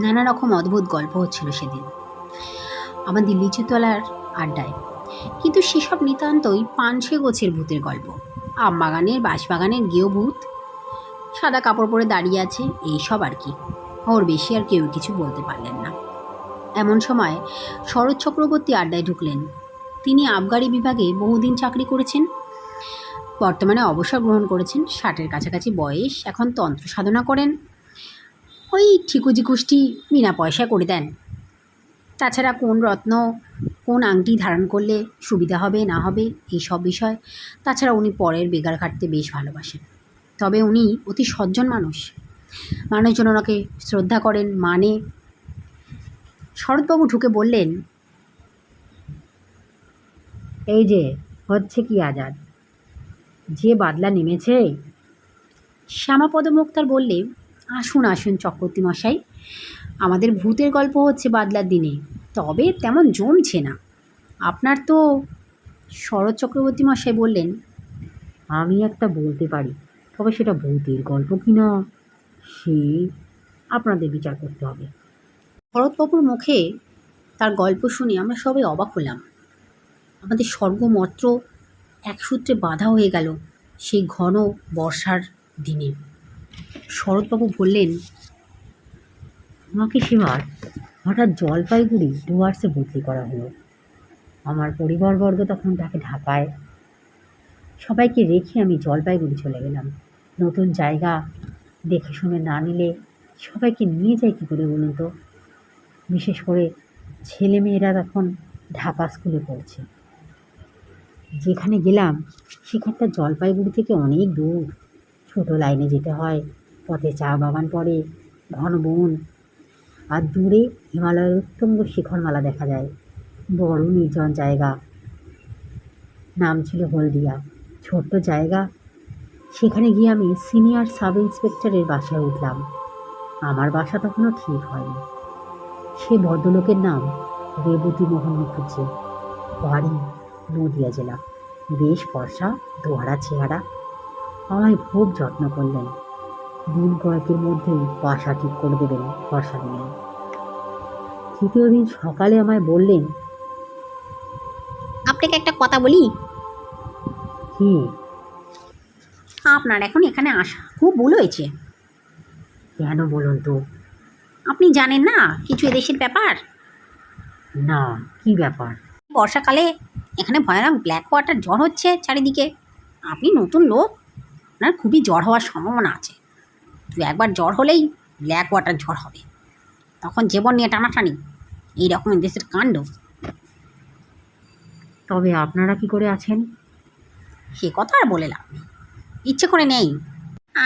নানা রকম অদ্ভুত গল্প হচ্ছিল সেদিন। আমাদের লিচুতলার আড্ডায়। কিন্তু সেসব নিতান্তই পানসে গোছের ভূতের গল্প। আম বাগানের, বাঁশবাগানের গেও ভূত। সাদা কাপড় পরে দাঁড়িয়ে আছে, এইসব আর কি। ওর বেশি আর কেউ কিছু বলতে পারলেন না। এমন সময় শরৎ চক্রবর্তী আড্ডায় ঢুকলেন। তিনি আবগারি বিভাগে বহুদিন চাকরি করেছেন। বর্তমানে অবসর গ্রহণ করেছেন। ষাটের কাছাকাছি বয়স। এখন তন্ত্র সাধনা করেন। ওই ঠিকুজি কুষ্টি বিনা পয়সায় করে দেন। তাছাড়া কোন রত্ন, কোন আংটি ধারণ করলে সুবিধা হবে, না হবে এই সব বিষয় তাছাড়া উনি পরের বেগার কাটতে বেশ ভালোবাসেন। তবে উনি অতি সজ্জন মানুষ। মানুষজন ওনাকে শ্রদ্ধা করেন মানে। শরৎবাবু ঢুকে বললেন, এই যে, হচ্ছে কি আজাদ? যে বাদলা নেমেছে? শ্যামাপদ মুক্তার বললে আসুন আসুন চক্রবর্তী মশাই। আমাদের ভূতের গল্প হচ্ছে বাদলার দিনে তবে তেমন জমছে না। আপনার তো শরৎ চক্রবর্তী মশাই বললেন আমি একটা বলতে পারি তবে সেটা ভূতের গল্প কি না সে আপনাদের বিচার করতে হবে। শরৎবাবুর মুখে তার গল্প শুনে আমরা সবাই অবাক হলাম। আমাদের স্বর্গমত্র এক সূত্রে বাধা হয়ে গেল সেই ঘন বর্ষার দিনে। শরৎবাবু বললেন, আমাকে সেবার হঠাৎ জলপাইগুড়ি ডুয়ার্সে বদলি করা হলো। আমার পরিবারবর্গ তখন তাকে ঢাকায়। সবাইকে রেখে আমি জলপাইগুড়ি চলে গেলাম। নতুন জায়গা দেখে শুনে না নিলে সবাইকে নিয়ে যাই কী করে বলুন তো? বিশেষ করে ছেলে মেয়েরা তখন ঢাকা স্কুলে পড়ছে। যেখানে গেলাম, সেখানটা জলপাইগুড়ি থেকে অনেক দূর। ছোট লাইনে যেতে হয়। পথে চা বাগান পড়ে, ঘন বন। আর দূরে হিমালয়ের উত্তঙ্গ শিখরমালা দেখা যায়। বড় নির্জন জায়গা। নাম ছিল হলদিয়া। ছোট্ট জায়গা। সেখানে গিয়ে আমি সিনিয়র সাব ইন্সপেক্টরের বাসায় উঠলাম। আমার বাসা তখনও ঠিক হয়নি। সে ভদ্রলোকের নাম রেবতী মোহন মুখুজ্জি বাড়ি নদিয়া জেলা। বেশ ফর্সা দোয়ারা চেহারা। আমায় খুব যত্ন করলেন। দিন কয়েকের মধ্যেই বাসা ঠিক করে দেবেন ভরসা দিলেন তৃতীয় দিন সকালে আমায় বললেন আপনাকে একটা কথা বলি? কি? আপনার এখন এখানে আসা খুব ভুল হয়েছে। কেন বলুন তো? আপনি জানেন না কিছু এদেশের ব্যাপার? না কি ব্যাপার? বর্ষাকালে এখানে ভয়ানক ব্ল্যাক ওয়াটার জ্বর হচ্ছে চারিদিকে। আপনি নতুন লোক। আপনার খুবই জ্বর হওয়ার সম্ভাবনা আছে। দু একবার জ্বর হলেই ব্ল্যাক ওয়াটার জ্বর হবে। তখন জীবন নিয়ে টানাটানি এই রকম দেশের কাণ্ড। তবে আপনারা কি করে আছেন? সে কথা আর বলে লাভ নেই। ইচ্ছে করে নেই।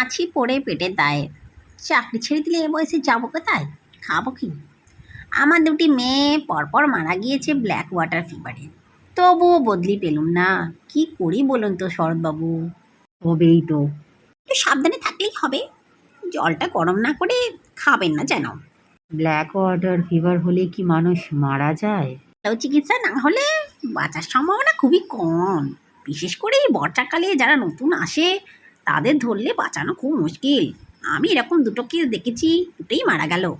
আছি পড়ে পেটের দায়ে। চাকরি ছেড়ে দিলে এ বয়সে যাব কোথায়? খাব কি? আমার দুটি মেয়ে পরপর মারা গিয়েছে ব্ল্যাক ওয়াটার ফিভারে তবুও বদলি পেলুম না। কি করি বলুন তো শরৎবাবু? তবেই তো। একটু সাবধানে থাকলেই হবে। জলটা গরম না করে খাবেন না যেন। ব্ল্যাক ওয়াটার ফিভার হলে কি মানুষ মারা যায়? ভালো চিকিৎসা না হলে বাঁচার সম্ভাবনা খুবই কম। বিশেষ করে এই বর্ষাকালে যারা নতুন আসে তাদের ধরলে বাঁচানো খুব মুশকিল। আমি এরকম দুটো কেস দেখেছি দুটোই মারা গেল।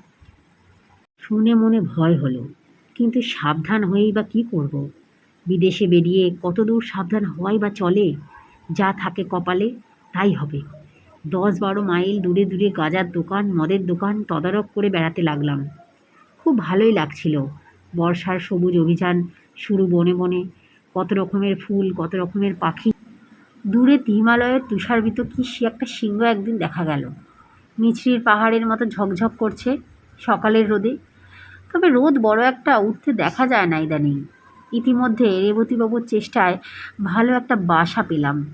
শুনে মনে ভয় হলো কিন্তু সাবধান হয়েই বা কী করব। বিদেশে বেরিয়ে কত দূর সাবধান হওয়াই বা চলে? যা থাকে কপালে, তাই হবে। দশ বারো মাইল দূরে দূরে গাজার দোকান, মদের দোকান তদারক করে বেড়াতে লাগলাম। খুব ভালোই লাগছিল। বর্ষার সবুজ অভিযান শুরু বনে বনে। কত রকমের ফুল, কত রকমের পাখি। দূরে হিমালয়ের তুষারবিত কি সে একটা সিংহ একদিন দেখা গেল। মিছরির পাহাড়ের মতো ঝকঝক করছে সকালের রোদে। তবে রোদ বড় একটা উঠতে দেখা যায় না ইদানিং। ইতিমধ্যে রেবতীবাবুর চেষ্টায় ভালো একটা বাসা পেলাম।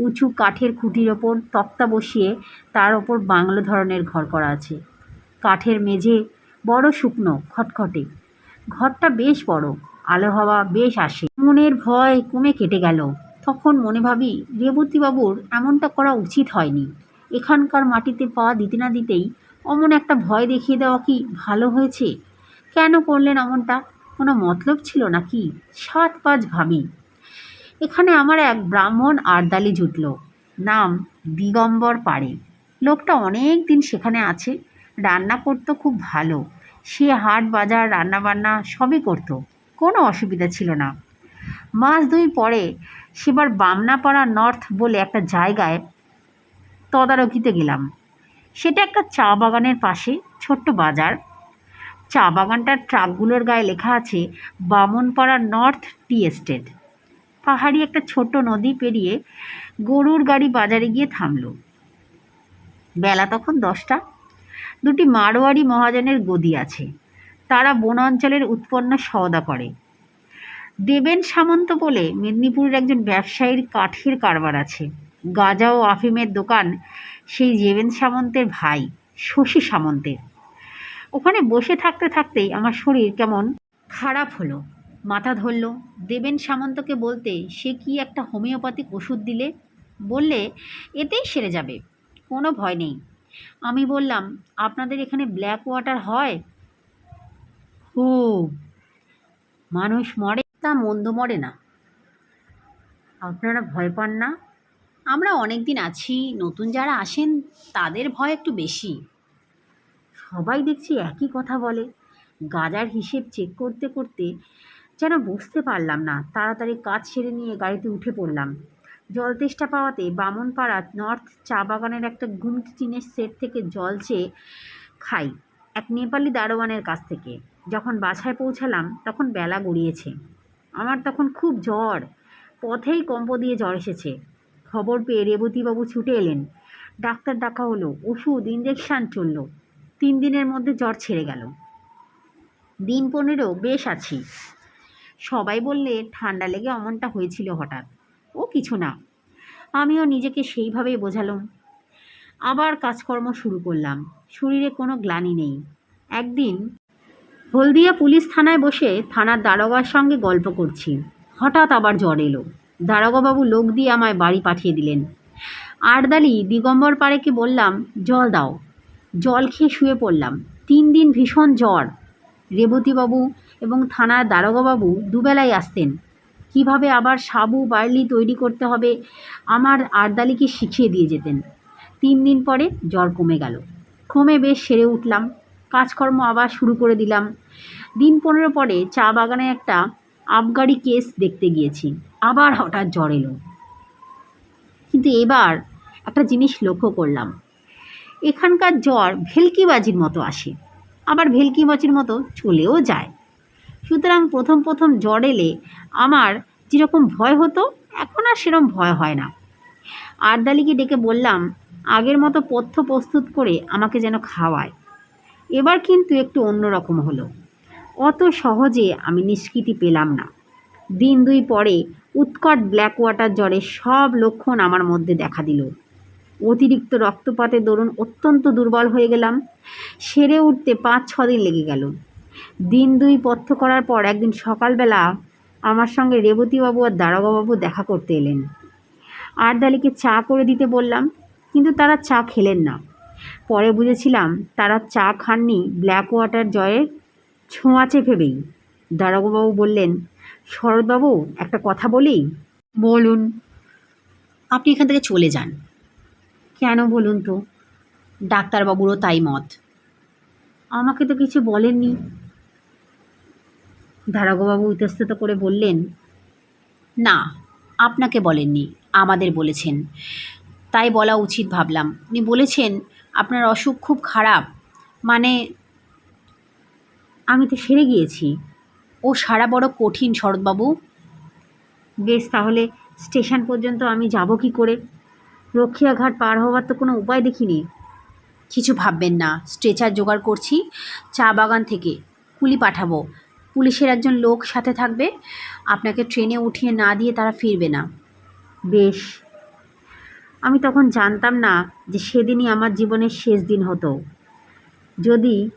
উঁচু কাঠের খুঁটির ওপর তক্তা বসিয়ে তার ওপর বাংলো ধরনের ঘর করা আছে। কাঠের মেঝে বড় শুকনো, খটখটে। ঘরটা বেশ বড়, আলো হাওয়া বেশ আসে। মনের ভয় কমে কেটে গেল। তখন মনে ভাবি, রেবতীবাবুর এমনটা করা উচিত হয়নি। এখানকার মাটিতে পা দিতে না দিতেই অমন একটা ভয় দেখিয়ে দেওয়া কি ভালো হয়েছে? কেন করলেন অমনটা কোনো মতলব ছিল নাকি? সাত পাঁচ ভাবি। এখানে আমার এক ব্রাহ্মণ আর্দালি জুটল। নাম দিগম্বর পাড়ে। লোকটা অনেক দিন সেখানে আছে। রান্না করতো খুব ভালো। সে হাট বাজার, রান্নাবান্না সবই করতো। কোনো অসুবিধা ছিল না। মাস দুই পরে সেবার বামনাপাড়া নর্থ বলে একটা জায়গায় তদারকিতে গেলাম। সেটা একটা চা বাগানের পাশে, ছোট্ট বাজার। চা বাগানটার ট্রাকগুলোর গায়ে লেখা আছে, বামনপাড়া নর্থ টি এস্টেট। পাহাড়ি একটা ছোট নদী পেরিয়ে গরুর গাড়ি বাজারে গিয়ে থামল। বেলা তখন দশটা। দুটি মারোয়ারি মহাজনের গদি আছে। তারা বনাঞ্চলের উৎপন্ন সওদা করে। দেবেন সামন্ত বলে মেদিনীপুরের একজন ব্যবসায়ীর কাঠের কারবার আছে। গাজা ও আফিমের দোকান সেই দেবেন সামন্তের ভাই, শশী সামন্তের। ওখানে বসে থাকতে থাকতেই আমার শরীর কেমন খারাপ হলো। মাথা ধরল। দেবেন সামন্তকে বলতে, সে কি একটা হোমিওপ্যাথিক ওষুধ দিলে? বললে, এতেই সেরে যাবে, কোনো ভয় নেই। আমি বললাম, আপনাদের এখানে ব্ল্যাক ওয়াটার হয়? খুব। মানুষ মরে, তা মন্দ মরে না। আপনারা ভয় পান না। আমরা অনেক দিন আছি, নতুন যারা আসেন, তাদের ভয় একটু বেশি। সবাই দেখছি একই কথা বলে। গাজার হিসেব চেক করতে করতে যেন বুঝতে পারলাম না। তাড়াতাড়ি কাজ সেরে নিয়ে গাড়িতে উঠে পড়লাম। জল তেষ্টা পাওয়াতে বামনপাড়া নর্থ চা বাগানের একটা গুমটি টিনের সেট থেকে জল চেয়ে খাই, এক নেপালি দারোয়ানের কাছ থেকে। যখন বাসায় পৌঁছালাম, তখন বেলা গড়িয়েছে। আমার তখন খুব জ্বর, পথেই কম্প দিয়ে জ্বর এসেছে। খবর পেয়ে রেবতীবাবু ছুটে এলেন। ডাক্তার ডাকা হলো, ওষুধ ইঞ্জেকশান চলল। তিন দিনের মধ্যে জ্বর ছেড়ে গেল। দিন পনেরো, বেশ আছি। সবাই বললে, ঠান্ডা লেগে অমনটা হয়েছিল হঠাৎ। ও কিছু না। আমিও নিজেকে সেইভাবেই বোঝালাম। আবার কাজকর্ম শুরু করলাম। শরীরে কোনো গ্লানি নেই। একদিন হলদিয়া পুলিশ থানায় বসে থানার দারোগার সঙ্গে গল্প করছি। হঠাৎ আবার জ্বর এলো। দারোগাবাবু লোক দিয়ে আমায় বাড়ি পাঠিয়ে দিলেন। আটদালি দিগম্বর পাড়েকে বললাম, জল দাও। জল খেয়ে শুয়ে পড়লাম। তিন দিন ভীষণ জ্বর। রেবতীবাবু এবং থানার দারোগাবাবু দুবেলাই আসতেন। কীভাবে আবার সাবু, বার্লি তৈরি করতে হবে, আমার আরদালিকে শিখিয়ে দিয়ে যেতেন। তিন দিন পরে জ্বর কমে গেল। ক্রমে বেশ সেরে উঠলাম। কাজকর্ম আবার শুরু করে দিলাম। দিন পনেরো পরে চা বাগানে একটা আবগারি কেস দেখতে গিয়েছি। আবার হঠাৎ জ্বর এলো। কিন্তু এবার একটা জিনিস লক্ষ্য করলাম। এখানকার জ্বর ভেলকিবাজির মতো আসে। আবার ভেলকিবাজির মতো চলেও যায়। সুতরাং প্রথম প্রথম জ্বর এলে আমার যেরকম ভয় হতো, এখন আর সেরকম ভয় হয় না। আরদালিকে ডেকে বললাম, আগের মতো পথ্য প্রস্তুত করে আমাকে যেন খাওয়ায়। এবার কিন্তু একটু অন্যরকম হলো। অত সহজে আমি নিষ্কৃতি পেলাম না। দিন দুই পরে উৎকট ব্ল্যাক ওয়াটার জ্বরের সব লক্ষণ আমার মধ্যে দেখা দিল। অতিরিক্ত রক্তপাতে দরুন অত্যন্ত দুর্বল হয়ে গেলাম। সেরে উঠতে পাঁচ ছ দিন লেগে গেল। দিন দুই পথ্য করার পর একদিন সকালবেলা আমার সঙ্গে রেবতীবাবু আর দারোগাবাবু দেখা করতে এলেন। আরদালিকে চা করে দিতে বললাম কিন্তু তারা চা খেলেন না। পরে বুঝেছিলাম তারা চা খাননি ব্ল্যাক ওয়াটার জয়ের ছোঁয়াচে ভেবেই দারোগাবাবু বললেন শরৎবাবু একটা কথা বলি? বলুন। আপনি এখান থেকে চলে যান। কেন বলুন তো? ডাক্তারবাবুরও তাই মত। আমাকে তো কিছু বলেননি। দারোগাবাবু ইতস্তত করে বললেন, না, আপনাকে বলেননি, আমাদের বলেছেন। তাই বলা উচিত ভাবলাম। উনি বলেছেন, আপনার অসুখ খুব খারাপ। মানে আমি তো সেরে গিয়েছি। ও সারা বড় কঠিন শরৎবাবু। বেশ, তাহলে স্টেশন পর্যন্ত আমি যাব কি করে? রক্ষিয়াঘাট পার হওয়ার তো কোনো উপায় দেখিনি। কিছু ভাববেন না, স্ট্রেচার জোগাড় করছি, চা বাগান থেকে, কুলি পাঠাবো। পুলিশের একজন লোক সাথে থাকবে। আপনাকে ট্রেনে উঠিয়ে না দিয়ে তারা ফিরবে না। বেশ। আমি তখন জানতাম না যে সেদিনই আমার জীবনের শেষ দিন হতো। যদি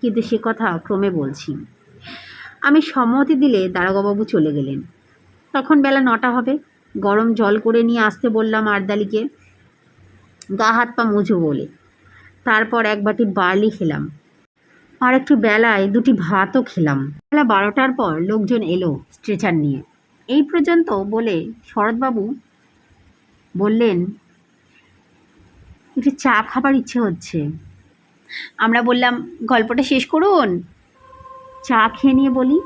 কিন্তু সে কথা ক্রমে বলছি। আমি সম্মতি দিলে দারোগাবাবু চলে গেলেন। তখন বেলা নটা হবে। গরম জল করে নিয়ে আসতে বললাম আরদালিকে। গা হাত পা মুজো বলে। তারপর এক বাটি বার্লি খেলাম। আর একটু বেলায় দুটি ভাতও খেলাম। বেলা বারোটার পর লোকজন এলো স্ট্রেচার নিয়ে। এই পর্যন্ত বলে শরৎবাবু বললেন, একটু চা খাবার ইচ্ছে হচ্ছে। আমরা বললাম, গল্পটা শেষ করুন। চা খেয়ে নিয়ে বলি,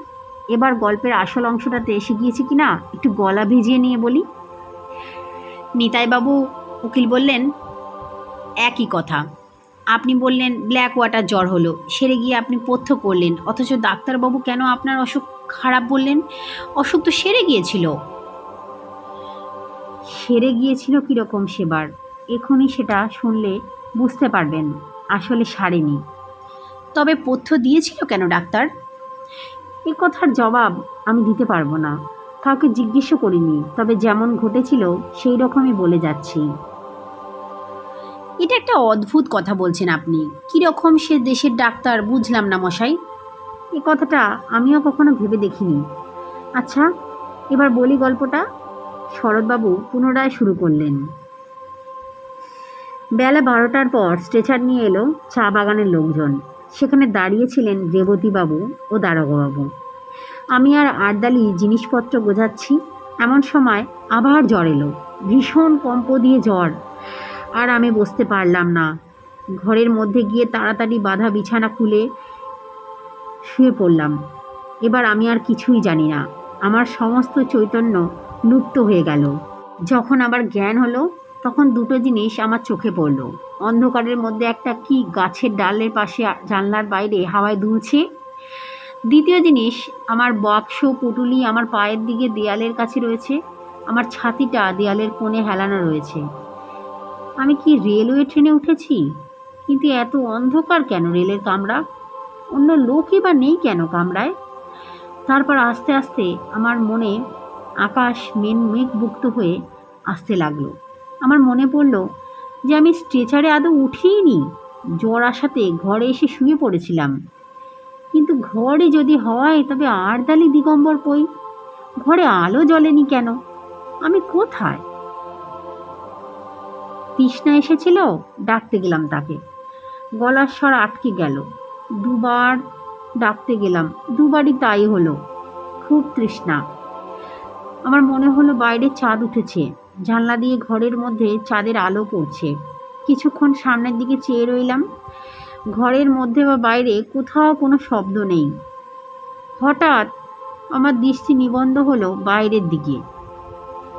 এবার গল্পের আসল অংশটাতে এসে গিয়েছে কি না একটু গলা ভিজিয়ে নিয়ে বলি। নিতাইবাবু উকিল বললেন, একই কথা। আপনি বললেন ব্ল্যাক ওয়াটার জ্বর হলো। সেরে গিয়ে আপনি পথ্য করলেন, অথচ ডাক্তারবাবু কেন আপনার অসুখ খারাপ বললেন? অসুখ তো সেরে গিয়েছিল। সেরে গিয়েছিল কীরকম সেবার? এখনই সেটা শুনলে বুঝতে পারবেন, আসলে সারেনি। তবে পথ্য দিয়েছিল কেন ডাক্তার? এ কথার জবাব আমি দিতে পারব না। কাউকে জিজ্ঞেসও করিনি, তবে যেমন ঘটেছিল সেই রকমই বলে যাচ্ছি। এটা একটা অদ্ভুত কথা বলছেন আপনি। কীরকম সে দেশের ডাক্তার, বুঝলাম না মশাই। এ কথাটা আমিও কখনো ভেবে দেখিনি। আচ্ছা এবার বলি গল্পটা। শরৎবাবু পুনরায় শুরু করলেন। বেলা বারোটার পর স্ট্রেচার নিয়ে এলো চা বাগানের লোকজন। সেখানে দাঁড়িয়েছিলেন রেবতীবাবু ও দারোগাবাবু আমি আর আরদালি জিনিসপত্র গোছাচ্ছি। এমন সময় আবার জ্বর এলো। ভীষণ কম্প দিয়ে জ্বর। আর আমি বসতে পারলাম না। ঘরের মধ্যে গিয়ে তাড়াতাড়ি বাধা বিছানা খুলে শুয়ে পড়লাম। এবার আমি আর কিছুই জানি না। আমার সমস্ত চৈতন্য লুপ্ত হয়ে গেল। যখন আবার জ্ঞান হলো, তখন দুটো জিনিস আমার চোখে পড়ল। অন্ধকারের মধ্যে একটা কি গাছের ডালের পাশে জানলার বাইরে হাওয়ায় দুলছে। দ্বিতীয় জিনিস, আমার বাক্স পুটুলি আমার পায়ের দিকে দেয়ালের কাছে রয়েছে। আমার ছাতিটা দেয়ালের কোণে হেলানো রয়েছে। আমি কি রেলওয়ে ট্রেনে উঠেছি? কিন্তু এত অন্ধকার কেন রেলের কামরা? অন্য লোকই বা নেই কেন কামরায়? তারপর আস্তে আস্তে আমার মনে আকাশ মেন মেঘভুক্ত হয়ে আসতে লাগল। আমার মনে পড়ল যে আমি স্ট্রেচারে আদৌ উঠিনি জ্বর আসাতে ঘরে এসে শুয়ে পড়েছিলাম। কিন্তু ঘরে যদি হয়, তবে আরদালি দিগম্বর কই? ঘরে আলো জ্বলেনি কেন? আমি কোথায়? তৃষ্ণা এসেছিল, ডাকতে গেলাম তাকে। গলার স্বর আটকে গেল। দুবার ডাকতে গেলাম, দুবারই তাই হলো। খুব তৃষ্ণা। আমার মনে হলো বাইরে চাঁদ উঠেছে। জানলা দিয়ে ঘরের মধ্যে চাঁদের আলো পড়ছে। কিছুক্ষণ সামনের দিকে চেয়ে রইলাম। ঘরের মধ্যে বা বাইরে কোথাও কোনো শব্দ নেই। হঠাৎ আমার দৃষ্টি নিবন্ধ হলো বাইরের দিকে।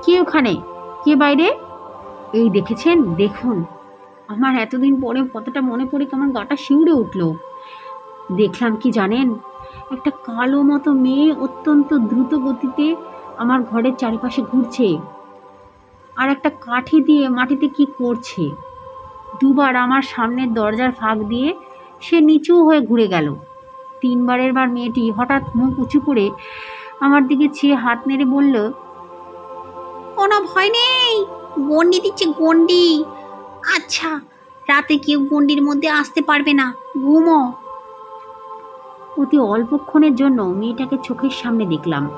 কে ওখানে? কে বাইরে? এই দেখেছেন? দেখুন। আমার এতদিন পরে কতটা মনে পড়ে কেমন গাটা শিউরে উঠল। দেখলাম কি জানেন? একটা কালো মতো মেয়ে অত্যন্ত দ্রুত গতিতে আমার ঘরের চারিপাশে ঘুরছে। আর একটা কাঠি দিয়ে মাটিতে কি করছে? দুবার আমার সামনের দরজার ফাঁক দিয়ে সে নিচু হয়ে ঘুরে গেল। তিনবারের বার মেয়েটি হঠাৎ মুখ উঁচু করে আমার দিকে চেয়ে হাত নেড়ে বলল, কোনো ভয় নেই। গন্ডি দিচ্ছে, গন্ডি। আচ্ছা রাতে কেউ গন্ডির মধ্যে আসতে পারবে না। ঘুমো। অতি অল্পক্ষণের জন্য মেয়েটাকে চোখের সামনে দেখলাম।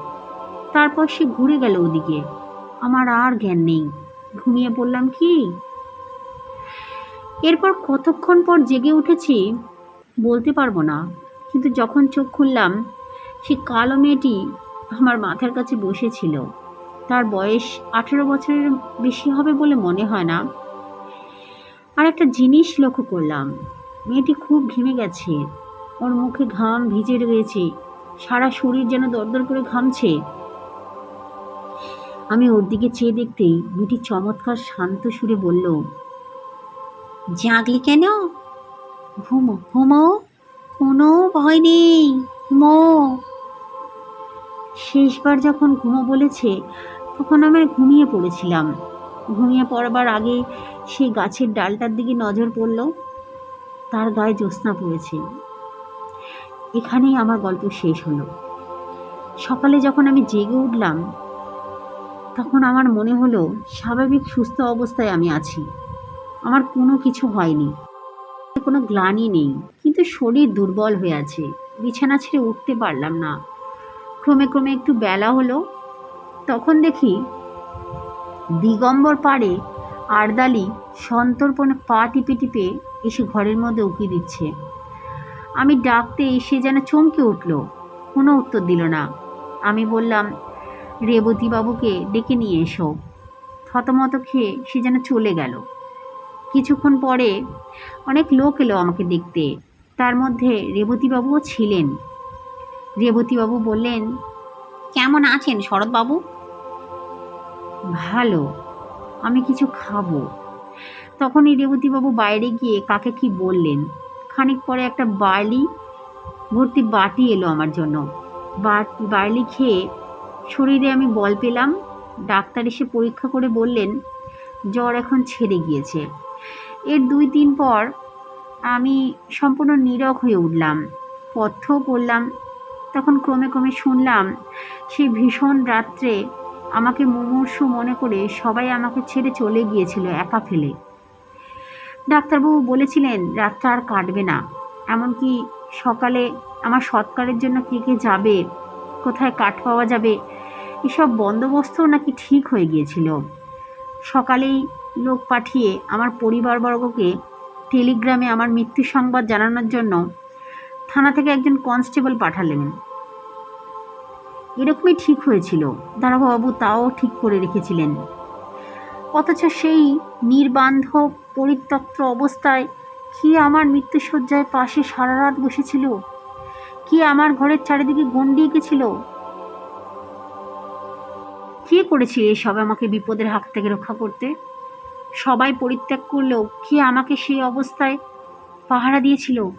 তারপর সে ঘুরে গেল ওদিকে। আমার আর জ্ঞান নেই। ঘুমিয়ে পড়লাম কি? এরপর কতক্ষণ পর জেগে উঠেছি বলতে পারব না। কিন্তু যখন চোখ খুললাম, সে কালো মেয়েটি আমার মাথার কাছে বসেছিল। তার বয়স আঠেরো বছরের বেশি হবে বলে মনে হয় না। আর একটা জিনিস লক্ষ্য করলাম, মেয়েটি খুব ঘেমে গেছে। ওর মুখে ঘাম ভিজে রয়েছে, সারা শরীর যেন দরদর করে ঘামছে। আমি ওর দিকে চেয়ে দেখতেই মেয়েটি চমৎকার শান্ত সুরে বলল, জাগলি কেন? ঘুমো ঘুমো, কোনো ভয় নেই, ঘুমো। শেষবার যখন ঘুমো বলেছে, তখন আমি ঘুমিয়ে পড়েছিলাম। ঘুমিয়ে পড়বার আগে সেই গাছের ডালটার দিকে নজর পড়ল। তার গায়ে জ্যোৎস্না পড়েছে। এখানেই আমার গল্প শেষ হলো। সকালে যখন আমি জেগে উঠলাম, তখন আমার মনে হলো, স্বাভাবিক সুস্থ অবস্থায় আমি আছি। আমার কোনো কিছু হয়নি। কোনো গ্লানি নেই। কিন্তু শরীর দুর্বল হয়ে আছে। বিছানা ছেড়ে উঠতে পারলাম না। ক্রমে ক্রমে একটু বেলা হলো, তখন দেখি দিগম্বর পাড়ে আরদালি সন্তর্পণে পা টিপে টিপে এসে ঘরের মধ্যে উঁকি দিচ্ছে। আমি ডাকতে এসে যেন চমকে উঠল, কোনো উত্তর দিল না। আমি বললাম রেবতী বাবুকে ডেকে নিয়ে এসো। থতমত খেয়ে সে যেন চলে গেল। কিছুক্ষণ পরে অনেক লোক এলো আমাকে দেখতে। তার মধ্যে রেবতীবাবুও ছিলেন। রেবতীবাবু বললেন, কেমন আছেন শরৎবাবু? ভালো, আমি কিছু খাব। তখনই রেবতীবাবু বাইরে গিয়ে কাকে কি বললেন, খানিক পরে একটা বার্লি ভর্তি বাটি এলো আমার জন্য। বার্লি খেয়ে শরীরে আমি বল পেলাম। ডাক্তার এসে পরীক্ষা করে বললেন, জ্বর এখন ছেড়ে গিয়েছে। এর দুই দিন পর আমি সম্পূর্ণ নীরব হয়ে উঠলাম। পথ্যও পড়লাম তখন ক্রমে ক্রমে শুনলাম, সেই ভীষণ রাত্রে আমাকে মুমূর্ষু মনে করে সবাই আমাকে ছেড়ে চলে গিয়েছিল একা ফেলে। ডাক্তারবাবু বলেছিলেন, রাতটা আর কাটবে না। এমনকি সকালে আমার সৎকারের জন্য কে কে যাবে, কোথায় কাঠ পাওয়া যাবে, এসব বন্দোবস্তও নাকি ঠিক হয়ে গিয়েছিল। সকালেই লোক পাঠিয়ে আমার পরিবারবর্গকে টেলিগ্রামে আমার মৃত্যু সংবাদ জানানোর জন্য থানা থেকে একজন কনস্টেবল পাঠালেন। এরকমই ঠিক হয়েছিল। দারোগাবাবু তাও ঠিক করে রেখেছিলেন। অথচ সেই নির্বান্ধব, পরিত্যক্ত অবস্থায় কি আমার মৃত্যুসজ্জায় পাশে সারা রাত বসেছিল? কি আমার ঘরের চারিদিকে গন্ডি এঁকেছিল? কে করেছিল এসব আমাকে বিপদের হাত থেকে রক্ষা করতে? সবাই পরিত্যাগ করলেও কে আমাকে সেই অবস্থায় পাহারা দিয়েছিল?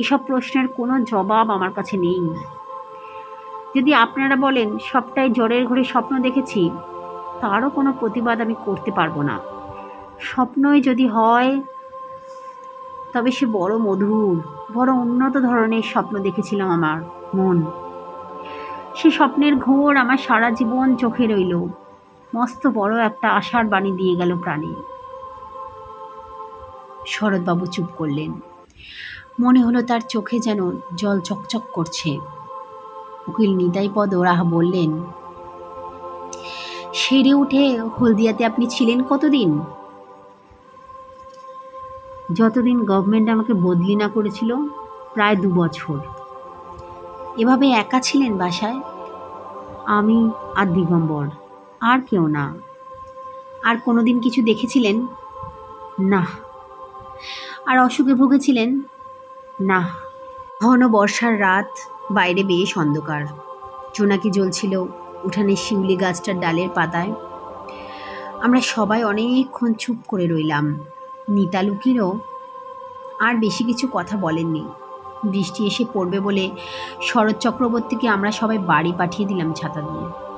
এসব প্রশ্নের কোনো জবাব আমার কাছে নেই। যদি আপনারা বলেন, সবটাই জ্বরের ঘরে স্বপ্ন দেখেছি, তারও কোনো প্রতিবাদ আমি করতে পারব না। স্বপ্নই যদি হয়, তবে সে বড় মধুর, বড় উন্নত ধরনের স্বপ্ন দেখেছিলাম আমার মন। সে স্বপ্নের ঘোর আমার সারা জীবন চোখে রইল। মস্ত বড় একটা আশার বাণী দিয়ে গেল প্রাণী। শরৎবাবু চুপ করলেন। মনে হলো তার চোখে যেন জল চকচক করছে। উকিল নিতাইপদ রাহা বললেন, সেরে উঠে হলদিয়াতে আপনি ছিলেন কতদিন? যতদিন গভর্নমেন্ট আমাকে বদলি না করেছিল, প্রায় দু বছর। এভাবে একা ছিলেন বাসায়? আমি আর দিগম্বর, আর কেউ না। আর কোনোদিন কিছু দেখেছিলেন? না আর অসুখে ভুগেছিলেন? না, ঘন বর্ষার রাত, বাইরে বেশ অন্ধকার। জোনাকি জ্বলছিল উঠানের শিউলি গাছটার ডালের পাতায়। আমরা সবাই অনেকক্ষণ চুপ করে রইলাম। নিতালুকিরও আর বেশি কিছু কথা বলেননি। বৃষ্টি এসে পড়বে বলে শরৎ চক্রবর্তীকে আমরা সবাই বাড়ি পাঠিয়ে দিলাম ছাতা দিয়ে।